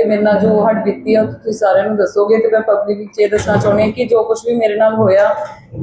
ਤੇ ਮੇਰੇ ਨਾਲ ਜੋ ਹੱਡ ਬੀਤੀ ਆ ਤੁਸੀਂ ਸਾਰਿਆਂ ਨੂੰ ਦੱਸੋਗੇ ਤੇ ਮੈਂ ਪਬਲਿਕ ਵਿੱਚ ਇਹ ਦੱਸਣਾ ਚਾਹੁੰਦੀ ਹਾਂ ਕਿ ਜੋ ਕੁਝ ਵੀ ਮੇਰੇ ਨਾਲ ਹੋਇਆ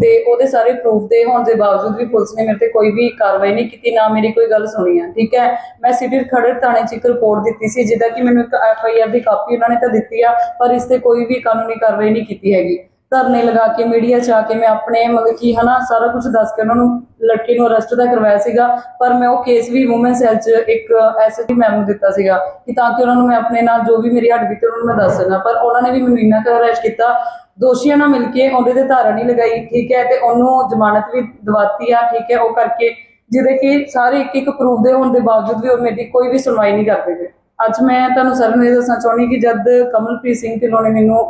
ਤੇ ਉਹਦੇ ਸਾਰੇ ਪ੍ਰੂਫ ਦੇ ਹੋਣ ਦੇ ਬਾਵਜੂਦ ਵੀ ਪੁਲਿਸ ਨੇ ਮੇਰੇ ਤੇ ਕੋਈ ਵੀ ਕਾਰਵਾਈ ਨਹੀਂ ਕੀਤੀ, ਨਾ ਮੇਰੀ ਕੋਈ ਗੱਲ ਸੁਣੀ ਆ, ਠੀਕ ਹੈ? ਮੈਂ ਸਿਟੀ ਖੜੜ ਥਾਣੇ 'ਚ ਇੱਕ ਰਿਪੋਰਟ ਦਿੱਤੀ ਸੀ, ਜਿਹਦਾ ਕਿ ਮੈਨੂੰ ਇੱਕ ਐਫ ਆਈ ਆਰ ਦੀ ਕਾਪੀ ਉਹਨਾਂ ਨੇ ਤਾਂ ਦਿੱਤੀ ਆ, ਪਰ ਇਸ ਤੇ ਕੋਈ ਵੀ ਕਾਨੂੰਨੀ ਕਾਰਵਾਈ ਨਹੀਂ ਕੀਤੀ ਹੈਗੀ। ਧਰਨੇ ਲਗਾ ਕੇ, ਮੀਡੀਆ 'ਚ ਆ ਕੇ ਮੈਂ ਆਪਣੇ ਮਤਲਬ ਕਿ ਹਨਾ ਸਾਰਾ ਕੁਝ ਦੱਸ ਕੇ ਉਹਨਾਂ ਨੂੰ ਲੜਕੀ ਨੂੰ ਅਰੈਸਟ ਦਾ ਕਰਵਾਇਆ ਸੀਗਾ, ਪਰ ਮੈਂ ਉਹ ਕੇਸ ਵੀ ਔਮਨ ਸੈਲ 'ਚ ਇੱਕ ਐਸਐਸਪੀ ਮੈਮ ਨੂੰ ਦਿੱਤਾ ਸੀਗਾ ਕਿ ਤਾਂ ਕਿ ਉਹਨਾਂ ਨੂੰ ਮੈਂ ਆਪਣੇ ਨਾਲ ਜੋ ਵੀ ਮੇਰੀ ਹੱਡ ਬੀਤੀ ਉਹਨਾਂ ਨੂੰ ਮੈਂ ਦੱਸ ਸਕਾਂ। ਪਰ ਉਹਨਾਂ ਨੇ ਵੀ ਮੈਨੂੰ ਇੰਨਾ ਕੁ ਅਰੈਸਟ ਕੀਤਾ, ਦੋਸ਼ੀਆਂ ਨਾਲ ਮਿਲ ਕੇ ਉਹਦੇ ਤੇ ਧਾਰਾ ਨਹੀਂ ਲਗਾਈ, ਠੀਕ ਹੈ, ਤੇ ਉਹਨੂੰ ਜ਼ਮਾਨਤ ਵੀ ਦਵਾਤੀ ਆ, ਠੀਕ ਹੈ, ਉਹ ਕਰਕੇ ਜਿਹਦੇ ਕਿ ਸਾਰੇ ਇੱਕ ਇੱਕ ਪ੍ਰੂਫ ਦੇ ਹੋਣ ਦੇ ਬਾਵਜੂਦ ਵੀ ਉਹ ਮੇਰੀ ਕੋਈ ਵੀ ਸੁਣਵਾਈ ਨਹੀਂ ਕਰਦੇ ਪਏ। ਅੱਜ ਮੈਂ ਤੁਹਾਨੂੰ ਸਰ ਨੂੰ ਇਹ ਦੱਸਣਾ ਚਾਹੁੰਦੀ ਕਿ ਜਦ ਕਮਲਪ੍ਰੀਤ ਸਿੰਘ ਢਿੱਲੋਂ ਨੇ ਮੈਨੂੰ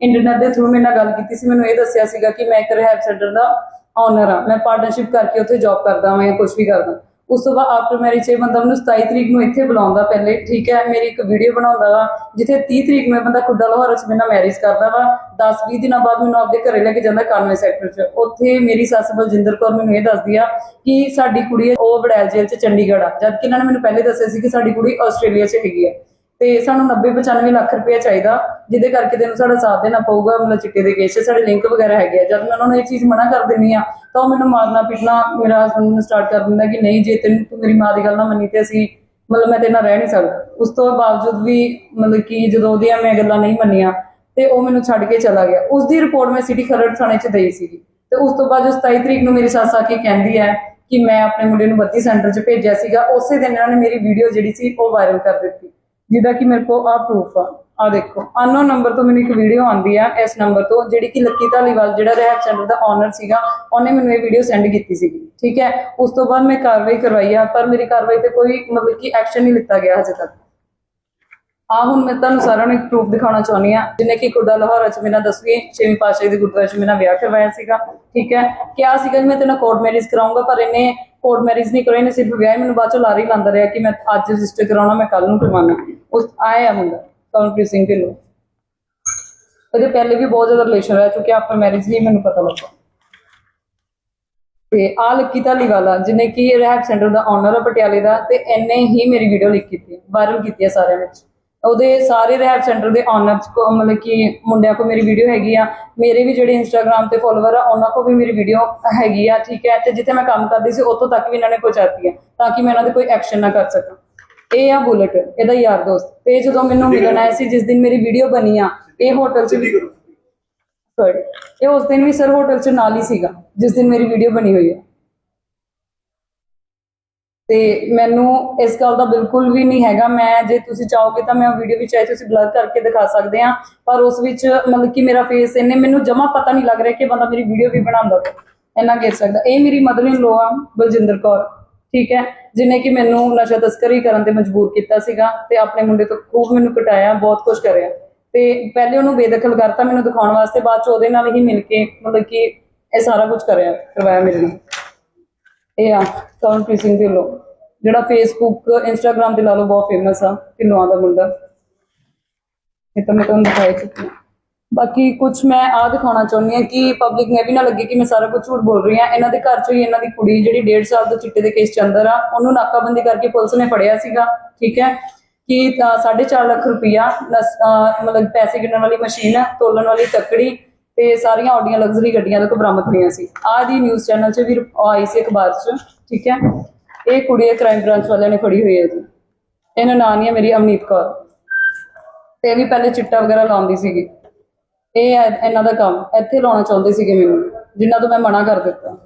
ਇੰਟਰਨੈਟ ਦੇ ਥਰੂ ਮੇਰੇ ਨਾਲ ਗੱਲ ਕੀਤੀ ਸੀ, ਮੈਨੂੰ ਇਹ ਦੱਸਿਆ ਸੀਗਾ ਕਿ ਮੈਂ ਇੱਕ ਰਿਹੈਬ ਸੈਂਟਰ ਦਾ ਓਨਰ ਆ ਮੈਂ ਪਾਰਟਨਰਸ਼ਿਪ ਕਰਕੇ ਉੱਥੇ ਜੌਬ ਕਰਦਾ ਹਾਂ ਜਾਂ ਕੁਝ ਵੀ ਕਰਦਾ। ਉਸ ਤੋਂ ਬਾਅਦ ਆਫਟਰ ਮੈਰਿਜ ਇਹ ਬੰਦਾ ਮੈਨੂੰ 27 ਤਰੀਕ ਨੂੰ ਇੱਥੇ ਬੁਲਾਉਂਦਾ ਪਹਿਲੇ। ਠੀਕ ਹੈ, ਮੇਰੀ ਇੱਕ ਵੀਡੀਓ ਬਣਾਉਂਦਾ ਵਾ, ਜਿੱਥੇ 30 ਤਰੀਕ ਨੂੰ ਇਹ ਬੰਦਾ ਖੁੱਡਾ ਲਾਹੌਰ ਚ ਮੇਰੇ ਮੈਰਿਜ ਕਰਦਾ ਵਾ। 10 20 ਦਿਨਾਂ ਬਾਅਦ ਮੈਨੂੰ ਆਪਦੇ ਘਰੇ ਲੈ ਕੇ ਜਾਂਦਾ ਕਾਨਵੇ ਸੈਕਟਰ 'ਚ। ਉੱਥੇ ਮੇਰੀ ਸੱਸ ਬਲਜਿੰਦਰ ਕੌਰ ਮੈਨੂੰ ਇਹ ਦੱਸਦੀ ਆ ਕਿ ਸਾਡੀ ਕੁੜੀ ਉਹ ਵੜੈਲ ਜੇਲ੍ਹ 'ਚ ਚੰਡੀਗੜ੍ਹ ਆ। ਜਦਕਿ ਇਹਨਾਂ ਨੇ ਮੈਨੂੰ ਪਹਿਲੇ ਦੱਸਿਆ ਸੀ ਕਿ ਸਾਡੀ ਕੁੜੀ ਆਸਟ੍ਰੇਲੀਆ 'ਚ ਹੈਗੀ ਆ। ਤੇ ਸਾਨੂੰ 90 95 ਲੱਖ ਰੁਪਏ ਚਾਹੀਦਾ, ਜਿਹਦੇ ਕਰਕੇ ਤੈਨੂੰ ਸਾਡਾ ਸਾਥ ਦੇਣਾ ਪਊਗਾ, ਮਤਲਬ ਚਿੱਟੇ ਦੇ ਕੇਸ 'ਚ। ਸਾਡੇ ਲਿੰਕ ਵਗੈਰਾ ਹੈਗੇ ਆ। ਜਦ ਮੈਂ ਉਹਨਾਂ ਨੂੰ ਇਹ ਚੀਜ਼ ਮਨਾ ਕਰ ਦਿੰਦੀ ਆ ਤਾਂ ਉਹ ਮੈਨੂੰ ਮਾਰਨਾ ਪਿੱਟਣਾ, ਮੇਰਾ ਹਸਬੰਦ ਨੂੰ ਸਟਾਰਟ ਕਰ ਦਿੰਦਾ ਕਿ ਨਹੀਂ, ਜੇ ਤੈਨੂੰ ਤੂੰ ਮੇਰੀ ਮਾਂ ਦੀ ਗੱਲ ਨਾ ਮੰਨੀ ਤੇ ਅਸੀਂ, ਮਤਲਬ ਮੈਂ ਤੇਰੇ ਨਾਲ ਰਹਿ ਨਹੀਂ ਸਕਦਾ। ਉਸ ਤੋਂ ਬਾਵਜੂਦ ਵੀ, ਮਤਲਬ ਕਿ ਜਦੋਂ ਉਹਦੀਆਂ ਮੈਂ ਗੱਲਾਂ ਨਹੀਂ ਮੰਨੀਆਂ, ਤੇ ਉਹ ਮੈਨੂੰ ਛੱਡ ਕੇ ਚਲਾ ਗਿਆ। ਉਸ ਦੀ ਰਿਪੋਰਟ ਮੈਂ ਸਿਟੀ ਖਰੜ ਥਾਣੇ 'ਚ ਦੇਈ ਸੀਗੀ। ਤੇ ਉਸ ਤੋਂ ਬਾਅਦ ਜੋ 27 ਤਰੀਕ ਨੂੰ ਮੇਰੀ ਸੱਸ ਆ ਕੇ ਕਹਿੰਦੀ ਹੈ ਕਿ ਮੈਂ ਆਪਣੇ ਮੁੰਡੇ ਨੂੰ ਬੱਤੀ ਸੈਂਟਰ 'ਚ ਭੇਜਿਆ ਸੀਗਾ, ਉਸੇ ਦਿਨ ਇਹਨਾਂ ਨੇ ਮੇਰੀ ਵੀਡੀਓ ਜਿਹੜੀ ਸੀ, ਉਹ ਵਾਇਰਲ ਕਰ ਦਿੱਤੀ। ਜਿਹਦਾ ਕਿ ਮੇਰੇ ਕੋਲ ਆ ਪ੍ਰੂਫ ਆ। ਆ ਦੇਖੋ ਅਨਨੋਨ ਨੰਬਰ ਤੋਂ ਮੈਨੂੰ ਇੱਕ ਵੀਡੀਓ ਆਂਦੀ ਆ ਇਸ ਨੰਬਰ ਤੋਂ, ਜਿਹੜੀ ਕਿ ਲੱਕੀ ਧਾਲੀਵਾਲ ਜਿਹੜਾ ਰਹਿਬ ਸੈਂਟਰ ਦਾ ਓਨਰ ਸੀਗਾ, ਉਹਨੇ ਮੈਨੂੰ ਇਹ ਵੀਡੀਓ ਸੈਂਡ ਕੀਤੀ ਸੀਗੀ, ਠੀਕ ਹੈ? ਉਸ ਤੋਂ ਬਾਅਦ ਮੈਂ ਕਾਰਵਾਈ ਕਰਵਾਈ ਆ, ਪਰ ਮੇਰੀ ਕਾਰਵਾਈ ਤੇ ਕੋਈ ਮਤਲਬ ਕਿ ਐਕਸ਼ਨ ਨਹੀਂ ਲਿੱਤਾ ਗਿਆ ਹਜੇ ਤੱਕ। ਆ ਹੁਣ ਮੈਂ ਤੁਹਾਨੂੰ ਸਾਰਿਆਂ ਨੂੰ ਇੱਕ ਪ੍ਰੂਫ ਦਿਖਾਉਣਾ ਚਾਹੁੰਦੀ ਆ ਜਿਹਨੇ ਕਿ ਗੁਰਦਾ ਲਾਹੌਰ ਚ ਮੇਰਾ 10ਵੀਂ 6ਵੀਂ ਪਾਤਸ਼ਾਹੀ ਦੇ ਗੁਰਦੁਆਰੇ ਚ ਮੇਰਾ ਵਿਆਹ ਕਰਵਾਇਆ ਸੀਗਾ, ਠੀਕ ਹੈ? ਕਿਹਾ ਸੀਗਾ ਕਿ ਮੈਂ ਤੇਨਾਂ ਕੋਰਟ ਮੈਰਿਜ ਕਰਾਉਂਗਾ ਪਰ ਇਹਨੇ ਕੋਰਟ ਮੈਰਿਜ ਨਹੀਂ ਕਰਾਈ ਇਹਨੇ ਸਿਰਫ ਵਿਆਹ ਮੈਨੂੰ ਬਾਅਦ ਚ ਲਾਰੀ ਲਾਂਦਾ ਰਿਹਾ ਕਿ ਮੈਂ ਅੱਜ ਰਜਿਸਟਰ ਕਰਾਉਣਾ, ਮੈਂ ਕੱਲ ਨੂੰ ਕਰਵਾਉਣਾ। ਉਸ ਆਇਆ ਮੁੰਡਾ, ਕਮਲਪ੍ਰੀਤ ਸਿੰਘ ਢਿੱਲੋਂ। ਉਹਦੇ ਪਹਿਲੇ ਵੀ ਬਹੁਤ ਜ਼ਿਆਦਾ ਰਿਲੇਸ਼ਨ ਰਹਿ ਚੁੱਕਿਆ ਆਫਟਰ ਮੈਰਿਜ ਹੀ ਮੈਨੂੰ ਪਤਾ ਲੱਗਾ। ਤੇ ਆ ਲੱਕੀ ਧਾਲੀਵਾਲਾ ਜਿਹਨੇ ਕਿ ਰਹਿਬ ਸੈਂਟਰ ਦਾ ਓਨਰ ਆ ਪਟਿਆਲੇ ਦਾ, ਤੇ ਇਹਨੇ ਹੀ ਮੇਰੀ ਵੀਡੀਓ ਲਿਖ ਕੀਤੀ ਵਾਇਰਲ ਕੀਤੀ ਹੈ ਸਾਰਿਆਂ ਵਿੱਚ। ਉਹਦੇ ਸਾਰੇ ਰਹਿਬ ਸੈਂਟਰ ਦੇ ਓਨਰਸ ਕੋ ਮਤਲਬ ਕਿ ਮੁੰਡਿਆਂ ਕੋ ਮੇਰੀ ਵੀਡੀਓ ਹੈਗੀ ਆ। ਮੇਰੇ ਵੀ ਜਿਹੜੇ ਇੰਸਟਾਗ੍ਰam ਤੇ ਫੋਲੋਵਰ ਆ ਉਹਨਾਂ ਕੋ ਵੀ ਮੇਰੀ ਵੀਡੀਓ ਹੈਗੀ ਆ ਠੀਕ ਹੈ? ਤੇ ਜਿੱਥੇ ਮੈਂ ਕੰਮ ਕਰਦੀ ਸੀ ਉੱਥੋਂ ਤੱਕ ਵੀ ਇਹਨਾਂ ਨੇ ਪਹੁੰਚਾਤੀ ਹੈ ਤਾਂ ਕਿ ਮੈਂ ਇਹਨਾਂ ਦੇ ਕੋਈ ਐਕਸ਼ਨ ਨਾ ਕਰ ਸਕਾਂ। ਇਹ ਆ ਬੁਲਟ ਇਹਦਾ ਯਾਰ ਦੋਸਤ। ਤੇ ਜਦੋਂ ਮੈਨੂੰ ਮਿਲਣ ਆਇਆ ਸੀ ਜਿਸ ਦਿਨ ਮੇਰੀ ਵੀਡੀਓ ਬਣੀ ਆ ਇਹ ਹੋਟਲ 'ਚ ਸੌਰੀ ਇਹ ਉਸ ਦਿਨ ਵੀ ਸਰ ਹੋਟਲ 'ਚ ਨਾਲ ਹੀ ਸੀਗਾ ਜਿਸ ਦਿਨ ਮੇਰੀ ਵੀਡੀਓ ਬਣੀ ਹੋਈ ਹੈ ਤੇ ਮੈਨੂੰ ਇਸ ਗੱਲ ਦਾ ਬਿਲਕੁਲ ਵੀ ਨਹੀਂ ਹੈਗਾ। ਮੈਂ ਜੇ ਤੁਸੀਂ ਚਾਹੋਗੇ ਤਾਂ ਮੈਂ ਵੀਡੀਓ ਵੀ ਚਾਹੇ ਤੁਸੀਂ ਬਲਰ ਕਰਕੇ ਦਿਖਾ ਸਕਦੇ ਆ ਪਰ ਉਸ ਵਿੱਚ ਮਤਲਬ ਕਿ ਮੇਰਾ ਫੇਸ ਇਹਨੇ ਮੈਨੂੰ ਜਮਾ ਪਤਾ ਨਹੀਂ ਲੱਗ ਰਿਹਾ ਕਿ ਬੰਦਾ ਮੇਰੀ ਵੀਡੀਓ ਵੀ ਬਣਾਉਂਦਾ ਇੰਨਾ ਕਹਿ ਸਕਦਾ। ਇਹ ਮੇਰੀ ਮਦਰ ਇਨ ਲੋ ਆ, ਬਲਜਿੰਦਰ ਕੌਰ। ਠੀਕ ਹੈ? ਜਿਨੇ ਕਿ ਮੈਨੂੰ ਨਸ਼ਾ ਤਸਕਰੀ ਕਰਨ ਤੇ ਮਜਬੂਰ ਕੀਤਾ ਸੀਗਾ ਤੇ ਆਪਣੇ ਮੁੰਡੇ ਤੋਂ ਖੂਬ ਮੈਨੂੰ ਕਟਾਇਆ, ਬਹੁਤ ਕੁਝ ਕਰਿਆ। ਤੇ ਪਹਿਲੇ ਉਹਨੂੰ ਬੇਦਖਲ ਕਰਤਾ ਮੈਨੂੰ ਦਿਖਾਉਣ ਵਾਸਤੇ, ਬਾਅਦ ਚ ਉਹਦੇ ਨਾਲ ਹੀ ਮਿਲ ਕੇ ਮਤਲਬ ਕਿ ਇਹ ਸਾਰਾ ਕੁਝ ਕਰਿਆ, ਕਰਵਾਇਆ ਮੇਰੇ ਨਾਲ। ਇਹ ਆ ਕਮਲਪ੍ਰੀਤ ਸਿੰਘ ਢਿੱਲੋਂ ਜਿਹੜਾ ਫੇਸਬੁੱਕ ਇੰਸਟਾਗ੍ਰam ਤੇ ਲਾ ਲਓ, ਬਹੁਤ ਫੇਮਸ ਆ, ਢਿੱਲੋਂ ਦਾ ਮੁੰਡਾ। ਇਹ ਤਾਂ ਮੈਂ ਤੁਹਾਨੂੰ ਦਿਖਾਈ ਚੁੱਕੀ ਬਾਕੀ ਕੁਝ ਮੈਂ ਆ ਦਿਖਾਉਣਾ ਚਾਹੁੰਦੀ ਹਾਂ ਕਿ ਪਬਲਿਕ ਨੇ ਵੀ ਨਾ ਲੱਗੇ ਕਿ ਮੈਂ ਸਾਰਾ ਕੁਝ ਝੂਠ ਬੋਲ ਰਹੀ ਹਾਂ। ਇਹਨਾਂ ਦੇ ਘਰ ਚੋਂ ਹੀ ਇਹਨਾਂ ਦੀ ਕੁੜੀ ਜਿਹੜੀ 1.5 ਸਾਲ ਤੋਂ ਚਿੱਟੇ ਦੇ ਕੇਸ ਚ ਅੰਦਰ ਆ, ਉਹਨੂੰ ਨਾਕਾਬੰਦੀ ਕਰਕੇ ਪੁਲਿਸ ਨੇ ਫੜਿਆ ਸੀਗਾ, ਠੀਕ ਹੈ? ਕਿ ਤਾਂ 4.5 ਲੱਖ ਰੁਪਇਆ ਮਤਲਬ ਪੈਸੇ ਗਿਣਨ ਵਾਲੀ ਮਸ਼ੀਨ ਤੋਲਣ ਵਾਲੀ ਤੱਕੜੀ ਤੇ ਸਾਰੀਆਂ ਆਡੀਆਂ ਲਗਜ਼ਰੀ ਗੱਡੀਆਂ ਤੋਂ ਬਰਾਮਦ ਹੋਈਆਂ ਸੀ। ਆਹ ਦੀ ਨਿਊਜ਼ ਚੈਨਲ 'ਚ ਵੀ ਆਈ ਸੀ ਅਖਬਾਰ 'ਚ, ਠੀਕ ਹੈ? ਇਹ ਕੁੜੀ ਹੈ ਕ੍ਰਾਈਮ ਬ੍ਰਾਂਚ ਵਾਲਿਆਂ ਨੇ ਫੜੀ ਹੋਈ ਹੈ ਜੀ। ਇਹਨਾਂ ਨਾਂ ਨਹੀਂ ਹੈ ਮੇਰੀ ਅਮਨੀਤ ਕੌਰ। ਤੇ ਇਹ ਵੀ ਪਹਿਲੇ ਚਿੱਟਾ ਵਗੈਰਾ ਲਾਉਂਦੀ ਸੀਗੀ। ਇਹ ਹੈ ਇਹਨਾਂ ਦਾ ਕੰਮ। ਇੱਥੇ ਲਾਉਣਾ ਚਾਹੁੰਦੇ ਸੀਗੇ ਮੈਨੂੰ ਜਿਨ੍ਹਾਂ ਤੋਂ ਮੈਂ ਮਨਾ ਕਰ ਦਿੱਤਾ।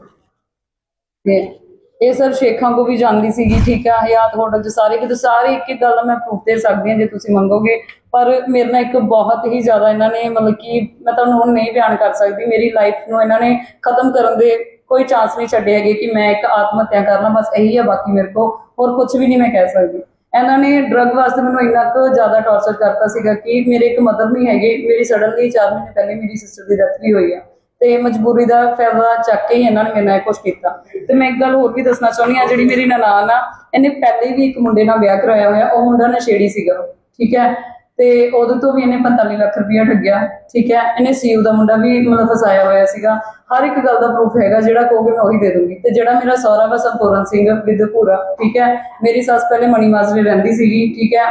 ਤੇ ਇਹ ਸਰ ਸ਼ੇਖਾਂ ਕੋ ਵੀ ਜਾਂਦੀ ਸੀਗੀ, ਠੀਕ ਹੈ ਹਯਾਤ ਹੋਟਲ ਚ ਸਾਰੇ ਕਿਤੇ, ਸਾਰੇ ਇੱਕ ਇੱਕ ਗੱਲ ਮੈਂ ਪ੍ਰੂਫ ਦੇ ਸਕਦੀ ਹਾਂ ਜੇ ਤੁਸੀਂ ਮੰਗੋਗੇ। ਪਰ ਮੇਰੇ ਨਾਲ ਇੱਕ ਬਹੁਤ ਹੀ ਜ਼ਿਆਦਾ ਇਹਨਾਂ ਨੇ ਮਤਲਬ ਕਿ ਮੈਂ ਤੁਹਾਨੂੰ ਹੁਣ ਨਹੀਂ ਬਿਆਨ ਕਰ ਸਕਦੀ। ਮੇਰੀ ਲਾਈਫ ਨੂੰ ਇਹਨਾਂ ਨੇ ਖਤਮ ਕਰਨ ਦੇ ਕੋਈ ਚਾਂਸ ਨਹੀਂ ਛੱਡੇ ਹੈਗੇ ਕਿ ਮੈਂ ਇੱਕ ਆਤਮ ਹੱਤਿਆ ਕਰਨਾ, ਬਸ ਇਹੀ ਹੈ ਬਾਕੀ ਮੇਰੇ ਕੋ। ਹੋਰ ਕੁਝ ਵੀ ਨਹੀਂ ਮੈਂ ਕਹਿ ਸਕਦੀ। ਇਹਨਾਂ ਨੇ ਡਰੱਗ ਵਾਸਤੇ ਮੈਨੂੰ ਇੰਨਾ ਕੁ ਜ਼ਿਆਦਾ ਟੌਰਚਰ ਕਰਤਾ ਸੀਗਾ ਕਿ ਮੇਰੇ ਇੱਕ ਮਦਰ ਨਹੀਂ ਹੈਗੇ। ਮੇਰੀ ਸਡਨਲੀ 4 ਮਹੀਨੇ ਪਹਿਲੇ ਮੇਰੀ ਸਿਸਟਰ ਦੀ ਡੈਥ ਵੀ ਹੋਈ ਆ। ਤੇ ਮਜਬੂਰੀ ਦਾ ਫਾਇਦਾ ਚੱਕ ਕੇ ਹੀ ਇਹਨਾਂ ਨੇ ਮੇਰੇ ਨਾਲ ਇਹ ਕੀਤਾ। ਤੇ ਮੈਂ ਇੱਕ ਗੱਲ ਹੋਰ ਵੀ ਦੱਸਣਾ ਚਾਹੁੰਦੀ ਆ ਜਿਹੜੀ ਮੇਰੀ ਨਨਾਣ ਆ, ਇਹਨੇ ਪਹਿਲੇ ਵੀ ਇੱਕ ਮੁੰਡੇ ਨਾਲ ਵਿਆਹ ਕਰਾਇਆ ਹੋਇਆ, ਉਹ ਮੁੰਡਾ ਨਸ਼ੇੜੀ ਸੀਗਾ, ਠੀਕ ਹੈ? ਤੇ ਉਹਦੇ ਤੋਂ ਵੀ ਇਹਨੇ 45 ਲੱਖ ਰੁਪਇਆ ਠੱਗਿਆ, ਠੀਕ ਹੈ? ਇਹਨੇ ਸੀਯੂ ਦਾ ਮੁੰਡਾ ਵੀ ਮਤਲਬ ਫਸਾਇਆ ਹੋਇਆ ਸੀਗਾ। ਹਰ ਇੱਕ ਗੱਲ ਦਾ ਪ੍ਰੂਫ ਹੈਗਾ, ਜਿਹੜਾ ਕਹੋਗੇ ਮੈਂ ਉਹੀ ਦੇ ਦੂੰਗੀ। ਤੇ ਜਿਹੜਾ ਮੇਰਾ ਸਹੁਰਾ ਵਾ ਸੰਪੂਰਨ ਸਿੰਘ ਵਿਦਪੂਰਾ, ਠੀਕ ਹੈ? ਮੇਰੀ ਸੱਸ ਪਹਿਲੇ ਮਣੀ ਮਾਜਰੇ ਰਹਿੰਦੀ ਸੀਗੀ, ਠੀਕ ਹੈ?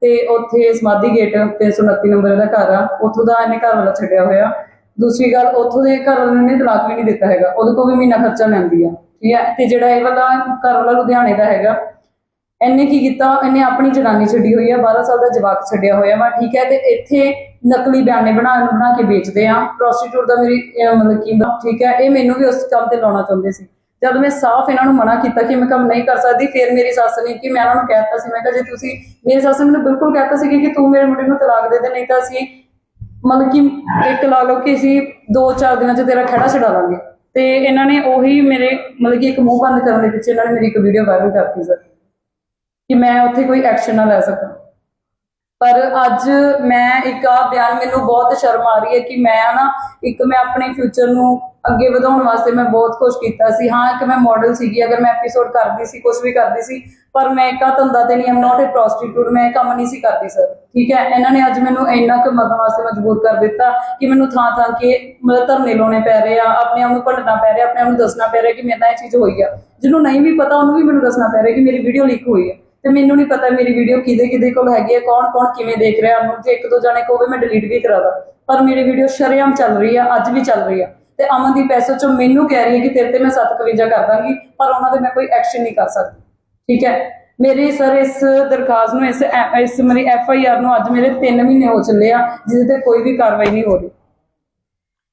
ਤੇ ਉੱਥੇ ਸਮਾਧੀ ਗੇਟ 329 ਨੰਬਰ ਦਾ ਘਰ ਆ। ਉੱਥੋਂ ਦਾ ਇਹਨੇ ਘਰ ਵਾਲਾ ਛੱਡਿਆ ਹੋਇਆ। ਦੂਸਰੀ ਗੱਲ ਉੱਥੋਂ ਦੇ ਘਰ ਵਾਲੇ ਨੇ ਤਲਾਕ ਵੀ ਨਹੀਂ ਦਿੱਤਾ ਹੈਗਾ। ਉਹਦੇ ਕੋਲ ਵੀ ਮਹੀਨਾ ਖਰਚਾ ਲੈਂਦੀ ਆ ਠੀਕ ਹੈ? ਤੇ ਜਿਹੜਾ ਇਹ ਵਾਲਾ ਘਰ ਵਾਲਾ ਲੁਧਿਆਣੇ ਦਾ ਹੈਗਾ ਇਹਨੇ ਕੀ ਕੀਤਾ? ਇਹਨੇ ਆਪਣੀ ਜਨਾਨੀ ਛੱਡੀ ਹੋਈ ਆ 12 ਸਾਲ ਦਾ ਜਵਾਕ ਛੱਡਿਆ ਹੋਇਆ ਵਾ ਠੀਕ ਹੈ? ਤੇ ਇੱਥੇ ਨਕਲੀ ਬਿਆਨੇ ਬਣਾ ਬਣਾ ਕੇ ਵੇਚਦੇ ਆ। ਪ੍ਰੋਸਟੀਟਿਊਟ ਦਾ ਮੇਰੀ ਅਹ, ਮਤਲਬ ਕੀ ਠੀਕ ਹੈ? ਇਹ ਮੈਨੂੰ ਵੀ ਉਸ ਕੰਮ ਤੇ ਲਾਉਣਾ ਚਾਹੁੰਦੇ ਸੀ। ਜਦ ਮੈਂ ਸਾਫ਼ ਇਹਨਾਂ ਨੂੰ ਮਨਾ ਕੀਤਾ ਕਿ ਮੈਂ ਕੰਮ ਨਹੀਂ ਕਰ ਸਕਦੀ ਫਿਰ ਮੇਰੀ ਸੱਸ ਨੇ ਕਿ ਮੈਂ ਉਹਨਾਂ ਨੂੰ ਕਹਿਤਾ ਸੀ ਮੈਂ ਕਿਹਾ ਜੇ ਤੁਸੀਂ ਮੇਰੀ ਸੱਸ ਨੇ ਮੈਨੂੰ ਬਿਲਕੁਲ ਕਹਿਤਾ ਸੀ ਕਿ ਤੂੰ ਮੇਰੇ ਮੁੰਡੇ ਨੂੰ ਤਲਾਕ ਦੇ ਦੇ ਨਹੀਂ ਤਾਂ ਅਸੀਂ ਮਤਲਬ ਕਿ ਇੱਕ ਲਾ ਲਓ ਕਿ ਅਸੀਂ 2-4 ਦਿਨਾਂ 'ਚ ਤੇਰਾ ਖੜਾ ਛਡਾ ਲਾਂਗੇ। ਤੇ ਇਹਨਾਂ ਨੇ ਉਹੀ ਮੇਰੇ, ਮਤਲਬ ਕਿ ਇੱਕ ਮੂੰਹ ਬੰਦ ਕਰਨ ਦੇ ਪਿੱਛੇ ਇਹਨਾਂ ਨੇ ਮੇਰੀ ਇੱਕ ਵੀਡੀਓ ਵਾਇਰਲ ਕਰਤੀ ਸਰ ਕਿ ਮੈਂ ਉੱਥੇ ਕੋਈ ਐਕਸ਼ਨ ਨਾ ਲੈ ਸਕਾਂ। ਪਰ ਅੱਜ ਮੈਂ ਇੱਕ ਆ ਬਿਆਨ ਮੈਨੂੰ ਬਹੁਤ ਸ਼ਰਮ ਆ ਰਹੀ ਹੈ ਕਿ ਮੈਂ ਨਾ ਇੱਕ ਮੈਂ ਆਪਣੇ ਫਿਊਚਰ ਨੂੰ ਅੱਗੇ ਵਧਾਉਣ ਵਾਸਤੇ ਮੈਂ ਬਹੁਤ ਕੁਝ ਕੀਤਾ ਸੀ। ਹਾਂ, ਇੱਕ ਮੈਂ ਮਾਡਲ ਸੀਗੀ, ਅਗਰ ਮੈਂ ਐਪੀਸੋਡ ਕਰਦੀ ਸੀ ਕੁਝ ਵੀ ਕਰਦੀ ਸੀ, ਪਰ ਮੈਂ ਇੱਕ ਧੰਦਾ ਤੇ ਨਹੀਂ ਐਮ ਨਾਟ ਅ ਪ੍ਰੋਸਟੀਟਿਊਟ ਮੈਂ ਕੰਮ ਨਹੀਂ ਸੀ ਕਰਦੀ ਸਰ ਠੀਕ ਹੈ? ਇਹਨਾਂ ਨੇ ਅੱਜ ਮੈਨੂੰ ਇੰਨਾ ਕੁ ਮਰਨ ਵਾਸਤੇ ਮਜਬੂਰ ਕਰ ਦਿੱਤਾ ਕਿ ਮੈਨੂੰ ਥਾਂ ਥਾਂ ਕੇ ਮਤਲਬ ਧਰਨੇ ਲਾਉਣੇ ਪੈ ਰਹੇ ਆ, ਆਪਣੇ ਆਪ ਨੂੰ ਭੰਡਣਾ ਪੈ ਰਿਹਾ, ਆਪਣੇ ਆਪ ਨੂੰ ਦੱਸਣਾ ਪੈ ਰਿਹਾ ਕਿ ਮੇਰੇ ਨਾਲ ਇਹ ਚੀਜ਼ ਹੋਈ ਆ। ਜਿਹਨੂੰ ਨਹੀਂ ਵੀ ਪਤਾ, ਉਹਨੂੰ ਵੀ ਮੈਨੂੰ ਦੱਸਣਾ ਪੈ ਰਿਹਾ ਕਿ ਮੇਰੀ ਵੀਡੀਓ ਲੀਕ ਹੋਈ ਹੈ ਤੇ ਮੈਨੂੰ ਨਹੀਂ ਪਤਾ ਮੇਰੀ ਵੀਡੀਓ ਕਿਹਦੇ ਕਿਹਦੇ ਕੋਲ ਹੈਗੀ ਹੈ, ਕੌਣ ਕੌਣ ਕਿਵੇਂ ਦੇਖ ਰਿਹਾ ਉਹਨੂੰ, ਜੇ ਇੱਕ ਦੋ ਜਣੇ ਕਹੋਗੇ ਮੈਂ ਡਿਲੀਟ ਵੀ ਕਰਾ ਦਾਂ। ਪਰ ਮੇਰੀ ਵੀਡੀਓ ਸ਼ਰੇਆਮ ਚੱਲ ਰਹੀ ਆ, ਅੱਜ ਵੀ ਚੱਲ ਰਹੀ ਆ। ਤੇ ਅਮਨਦੀਪ ਐਸਓਚ ਮੈਨੂੰ ਕਹਿ ਰਹੀ ਹੈ ਕਿ ਤੇਰੇ ਤੇ ਮੈਂ 751 ਕਰ ਦਾਂਗੀ, ਪਰ ਉਹਨਾਂ ਦੇ ਮੈਂ ਕੋਈ ਐਕਸ਼ਨ ਨਹੀਂ ਕਰ ਸਕਦੀ। ਠੀਕ ਹੈ? ਮੇਰੀ ਸਰ ਇਸ ਦਰਖਾਸਤ ਨੂੰ, ਇਸ ਐ- ਇਸ ਮੇਰੀ ਐਫ ਆਈ ਆਰ ਨੂੰ ਅੱਜ ਮੇਰੇ 3 ਮਹੀਨੇ ਹੋ ਚੱਲੇ ਆ, ਜਿਹਦੇ ਤੇ ਕੋਈ ਵੀ ਕਾਰਵਾਈ ਨਹੀਂ ਹੋ ਰਹੀ।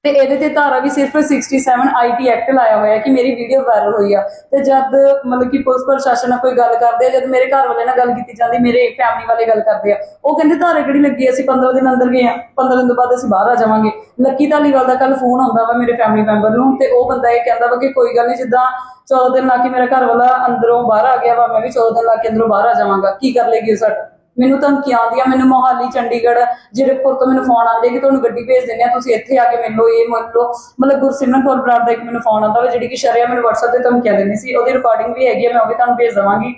ਤੇ ਇਹਦੇ ਤੇ ਧਾਰਾ ਵੀ ਸਿਰਫ 67 ਆਈਟੀ ਐਕਟ ਲਾਇਆ ਹੋਇਆ ਕਿ ਮੇਰੀ ਵੀਡੀਓ ਵਾਇਰਲ ਹੋਈ ਆ। ਤੇ ਜਦ ਮਤਲਬ ਕਿ ਪੁਲਿਸ ਪ੍ਰਸ਼ਾਸਨ ਨਾਲ ਕੋਈ ਗੱਲ ਕਰਦੇ ਆ, ਜਦ ਮੇਰੇ ਘਰ ਵਾਲੇ ਨਾਲ ਗੱਲ ਕੀਤੀ ਜਾਂਦੀ, ਮੇਰੇ ਫੈਮਿਲੀ ਵਾਲੇ ਗੱਲ ਕਰਦੇ ਆ, ਉਹ ਕਹਿੰਦੇ ਧਾਰਾ ਕਿਹੜੀ ਲੱਗੀ ਅਸੀਂ 15 ਦਿਨ ਅੰਦਰ ਗਏ ਆ। 15 ਦਿਨ ਤੋਂ ਬਾਅਦ ਅਸੀਂ ਬਾਹਰ ਆ ਜਾਵਾਂਗੇ। ਲੱਕੀ ਧਾਲੀਵਾਲ ਦਾ ਕੱਲ ਫੋਨ ਆਉਂਦਾ ਵਾ ਮੇਰੇ ਫੈਮਿਲੀ ਮੈਂਬਰ ਨੂੰ ਤੇ ਉਹ ਬੰਦਾ ਇਹ ਕਹਿੰਦਾ ਵਾ ਕਿ ਕੋਈ ਗੱਲ ਨਹੀਂ, ਜਿੱਦਾਂ 14 ਦਿਨ ਲਾ ਕੇ ਮੇਰਾ ਘਰ ਵਾਲਾ ਅੰਦਰੋਂ ਬਾਹਰ ਆ ਗਿਆ ਵਾ, ਮੈਂ ਵੀ 14 ਦਿਨ ਲਾ ਕੇ ਅੰਦਰੋਂ ਬਾਹਰ ਆ ਜਾਵਾਂਗਾ। ਕੀ ਕਰ ਲੇਗੀ ਉਹ ਸਾਡਾ ਮੈਨੂੰ ਧਮਕੀਆਂ ਆਉਂਦੀਆਂ, ਮੈਨੂੰ ਮੋਹਾਲੀ, ਚੰਡੀਗੜ੍ਹ, ਜ਼ਿਰਕਪੁਰ ਤੋਂ ਮੈਨੂੰ ਫੋਨ ਆਉਂਦੇ ਕਿ ਤੁਹਾਨੂੰ ਗੱਡੀ ਭੇਜ ਦਿੰਦੇ ਆ ਤੁਸੀਂ ਇੱਥੇ ਆ ਕੇ ਮਿਲ ਲਓ, ਇਹ ਮਿਲ ਲਓ, ਮਤਲਬ ਗੁਰਸਿਮਰਨ ਕੌਰ ਬਰਾੜ ਦਾ ਇੱਕ ਮੈਨੂੰ ਫੋਨ ਆਉਂਦਾ ਵਾ, ਜਿਹੜੀ ਕਿ ਸ਼ਰਿਆ ਮੈਨੂੰ WhatsApp ਤੇ ਧਮਕੀਆਂ ਦਿੰਦੀ ਸੀ, ਉਹਦੀ ਰਿਕਾਰਡਿੰਗ ਵੀ ਹੈਗੀ ਆ, ਮੈਂ ਉਹ ਵੀ ਤੁਹਾਨੂੰ ਭੇਜ ਦੇਵਾਂਗੀ।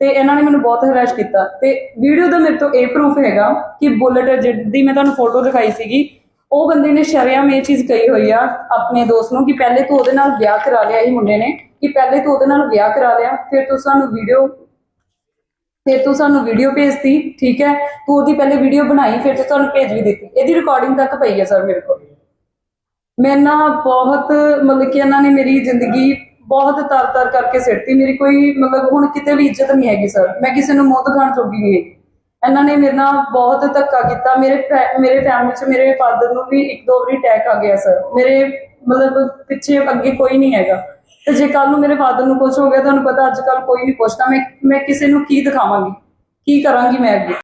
ਤੇ ਇਹਨਾਂ ਨੇ ਮੈਨੂੰ ਬਹੁਤ ਹਰਾਸ਼ ਕੀਤਾ। ਤੇ ਵੀਡੀਓ ਦਾ ਮੇਰੇ ਤੋਂ ਇਹ ਪ੍ਰੂਫ ਹੈਗਾ ਕਿ ਬੁਲਟ ਜਿਹਦੀ ਮੈਂ ਤੁਹਾਨੂੰ ਫੋਟੋ ਦਿਖਾਈ ਸੀਗੀ, ਉਹ ਬੰਦੇ ਨੇ ਸ਼ਰਿਆਮ ਇਹ ਚੀਜ਼ ਕਹੀ ਹੋਈ ਆ, ਆਪਣੇ ਦੋਸਤ ਨੂੰ, ਕਿ ਪਹਿਲੇ ਤੂੰ ਉਹਦੇ ਨਾਲ ਵਿਆਹ ਕਰਾ ਲਿਆ ਇਹ ਮੁੰਡੇ ਨੇ, ਕਿ ਪਹਿਲੇ ਤੂੰ ਉਹਦੇ ਨਾਲ ਵਿਆਹ ਕਰਾ ਲਿਆ, ਫਿਰ ਤੂੰ ਸਾਨੂੰ ਵੀਡੀਓ ਫਿਰ ਤੂੰ ਸਾਨੂੰ ਵੀਡੀਓ ਭੇਜਤੀ, ਠੀਕ ਹੈ? ਤੂੰ ਉਹਦੀ ਪਹਿਲੇ ਵੀਡੀਓ ਬਣਾਈ, ਫਿਰ ਤੂੰ ਸਾਨੂੰ ਭੇਜ ਵੀ ਦਿੱਤੀ। ਇਹਦੀ ਰਿਕਾਰਡਿੰਗ ਤੱਕ ਪਈ ਹੈ ਸਰ ਮੇਰੇ ਕੋਲ। ਮੈਂ ਨਾ ਬਹੁਤ, ਮਤਲਬ ਕਿ ਇਹਨਾਂ ਨੇ ਮੇਰੀ ਜ਼ਿੰਦਗੀ ਬਹੁਤ ਤਰ-ਤਰ ਕਰਕੇ ਸਿੱਟਤੀ। ਮੇਰੀ ਕੋਈ, ਮਤਲਬ ਹੁਣ ਕਿਤੇ ਵੀ ਇੱਜ਼ਤ ਨਹੀਂ ਹੈਗੀ ਸਰ ਮੈਂ ਕਿਸੇ ਨੂੰ ਮੂੰਹ ਦਿਖਾਉਣ ਜੋਗੀ ਨਹੀਂ ਹੈਗੀ। ਇਹਨਾਂ ਨੇ ਮੇਰੇ ਨਾਲ ਬਹੁਤ ਧੱਕਾ ਕੀਤਾ। ਮੇਰੇ ਮੇਰੇ ਫੈਮਿਲੀ 'ਚ ਮੇਰੇ ਫਾਦਰ ਨੂੰ ਵੀ ਇੱਕ ਦੋ ਵਾਰੀ ਅਟੈਕ ਆ ਗਿਆ ਸਰ ਮੇਰੇ, ਮਤਲਬ ਪਿੱਛੇ ਅੱਗੇ ਕੋਈ ਨਹੀਂ ਹੈਗਾ। ਤੇ ਜੇ ਕੱਲ ਨੂੰ ਮੇਰੇ ਫਾਦਰ ਨੂੰ ਕੁਝ ਹੋ ਗਿਆ, ਤੁਹਾਨੂੰ ਪਤਾ ਅੱਜ ਕੱਲ ਕੋਈ ਨਹੀਂ ਪੁੱਛਦਾ, ਮੈਂ ਮੈਂ ਕਿਸੇ ਨੂੰ ਕੀ ਦਿਖਾਵਾਂਗੀ? ਕੀ ਕਰਾਂਗੀ ਮੈਂ ਅੱਗੇ?